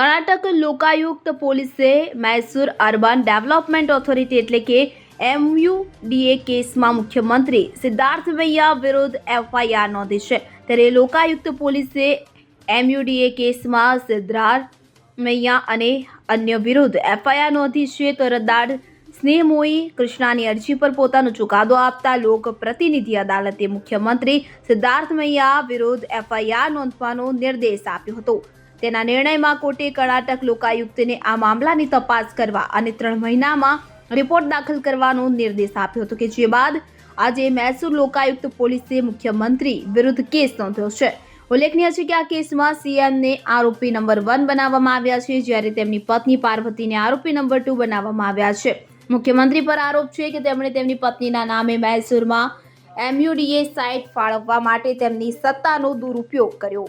કર્ણાટક લોકાયુક્ત પોલીસે Mysore urban development authority એટલે કે એમયુડીએ કેસમાં મુખ્યમંત્રી સિદ્ધાર્થ મૈયા વિરુદ્ધ એફઆઈઆર નોંધી છે. ત્યારે લોકાયુક્ત પોલીસે એમયુડીએ કેસમાં સિદ્ધાર્થ મૈયા અને અન્ય વિરુદ્ધ એફઆઈઆર નોંધી છે. તો અરજદાર સ્નેહમોઈ કૃષ્ણાની અરજી પર પોતાનો ચુકાદો આપતા લોક પ્રતિનિધિ અદાલતે મુખ્યમંત્રી સિદ્ધાર્થ મૈયા વિરુદ્ધ એફઆઈઆર નોંધવાનો નિર્દેશ આપ્યો હતો. તેના નિર્ણયમાં કોર્ટે કર્ણાટક લોકાયુક્તને આ મામલાની તપાસ કરવા અને ત્રણ મહિનામાં રિપોર્ટ દાખલ કરવાનો નિર્દેશ આપ્યો હતો કે જે બાદ આજે મૈસૂર લોકાયુક્ત પોલીસે મુખ્યમંત્રી વિરુદ્ધ કેસ નોંધ્યો છે. ઉલ્લેખનીય છે કે આ કેસમાં સીએમને આરોપી નંબર વન બનાવવામાં આવ્યા છે, જ્યારે તેમની પત્ની પાર્વતીને આરોપી નંબર ટુ બનાવવામાં આવ્યા છે. મુખ્યમંત્રી પર આરોપ છે કે તેમણે તેમની પત્નીના નામે મૈસૂરમાં એમયુડીએ સાઇટ ફાળવવા માટે તેમની સત્તાનો દુરુપયોગ કર્યો.